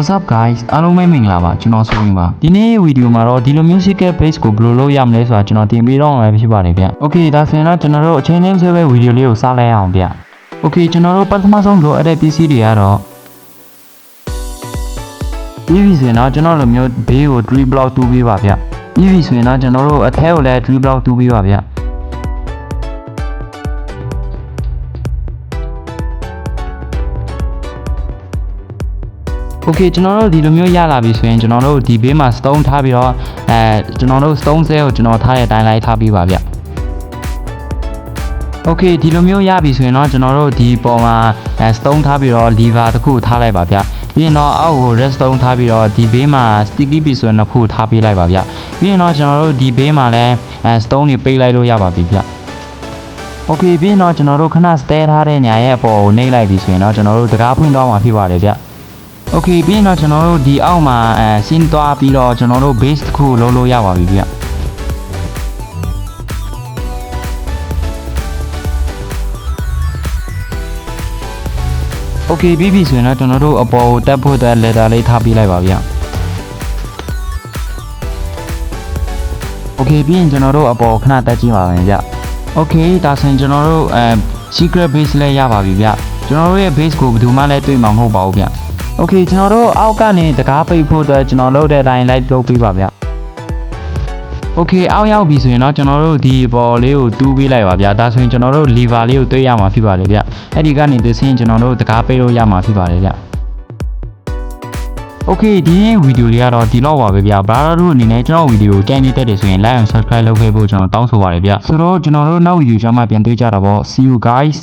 What's up guys အားလုံးပဲမင်္ဂလာပါကျွန်တော်ဆိုရင်ပါဒီနေ့ဗီဒီယိုမှာတော့ဒီလို musical base ကိုဘယ်လိုလုပ်ရမလဲဆိုတာကျွန်တော်တင်ပြတော့မှာဖြစ်ပါတယ်ဗျ Okay ဒါဆိုရင်တော့ကျွန်တော်တို့အချိန်ချင်းဆွဲပဲဗီဒီယိုလေးကိုစလိုက်အောင်ဗျ Okay ကျွန်တော်တို့ပထမဆုံးလိုအပ်တဲ့ပစ္စည်းတွေကတော့ပြီးပြီဆိုရင်တော့ကျွန်တော်လိုမျိုးဘေးကို3 block တူးပေးပါဗျပြီးပြီဆိုရင်တော့ကျွန်တော်တို့အထဲကိုလည်း3 block တူးပေးပါဗျ โอเคကျွန်တော်တို့ဒီလိုမျိုးရလာပြီဆိုရင်ကျွန်တော်တို့ဒီဘေးမှာ stone ထားပြီးတော့အဲကျွန်တော်တို့ stone ဆဲကိုကျွန်တော်ထားတဲ့အတိုင်းလိုက်ထားပြီးပါဗျโอเคဒီလိုမျိုးရပြီဆိုရင်တော့ကျွန်တော်တို့ဒီပေါ်မှာအဲ stone ထားပြီးတော့ lever တစ်ခုထားလိုက်ပါဗျပြီးရင်တော့အောက်ကို redstone ထားပြီးတော့ဒီဘေးမှာ sticky piece ဆိုရင်တစ်ခုထားပေးလိုက်ပါဗျပြီးရင်တော့ကျွန်တော်တို့ဒီဘေးမှာလည်းအဲ stone တွေပိတ်လိုက်လို့ရပါပြီဗျโอเคပြီးရင်တော့ကျွန်တော်တို့ခဏ stay ထားတဲ့ညာရဲ့အပေါ်ကိုနှိပ်လိုက်ပြီဆိုရင်တော့ကျွန်တော်တို့တကားဖွင့်တော့မှာဖြစ်ပါတယ်ဗျ โอเคပြီးရင်တော့ကျွန်တော်တို့ဒီအောက်မှာအဲဆင်းသွားပြီးတော့ကျွန်တော်တို့ base တစ်ခုလုံးလို့ရပါပြီဗျโอเคပြီးပြီဆိုရင်တော့ကျွန်တော်တို့အပေါ်ကိုတက်ဖို့အတွက် letter လေးထားပေးလိုက်ပါဗျโอเคပြီးရင်ကျွန်တော်တို့အပေါ်ခဏတက်ကြည့်ပါမယ်ဗျโอเคဒါဆိုရင်ကျွန်တော်တို့အဲ secret base လည်းရပါပြီဗျကျွန်တော်တို့ရဲ့ base ကိုဘယ်သူမှလည်းတွေ့မှာမဟုတ်ပါဘူးဗျ โอเคကျွန်တော်တို့အောက်ကနေတကားပိတ်ဖို့အတွက်ကျွန်တော်လုပ်တဲ့အတိုင်းလိုက်လုပ်ပေးပါဗျโอเคအောက်ရောက်ပြီဆိုရင်တော့ကျွန်တော်တို့ဒီဘော်လေးကိုတူးပေးလိုက်ပါဗျဒါဆိုရင်ကျွန်တော်တို့ lever လေးကိုတွေးရမှာဖြစ်ပါတယ်ဗျအဲ့ဒီကနေသစင်းကျွန်တော်တို့တကားပိတ်လို့ရမှာဖြစ်ပါတယ်ဗျโอเคဒီနေ့ဗီဒီယိုလေးကတော့ဒီလောက်ပါပဲဗျဘာသာတို့အနေနဲ့ကျွန်တော်ဗီဒီယိုကြိုက်နေတဲ့တယ်ဆိုရင် like and subscribe လုပ်ခဲ့ဖို့ကျွန်တော်တောင်းဆိုပါတယ်ဗျဆိုတော့ကျွန်တော်တို့နောက်ဗီဒီယိုကျမှပြန်တွေ့ကြတာပေါ့ see you guys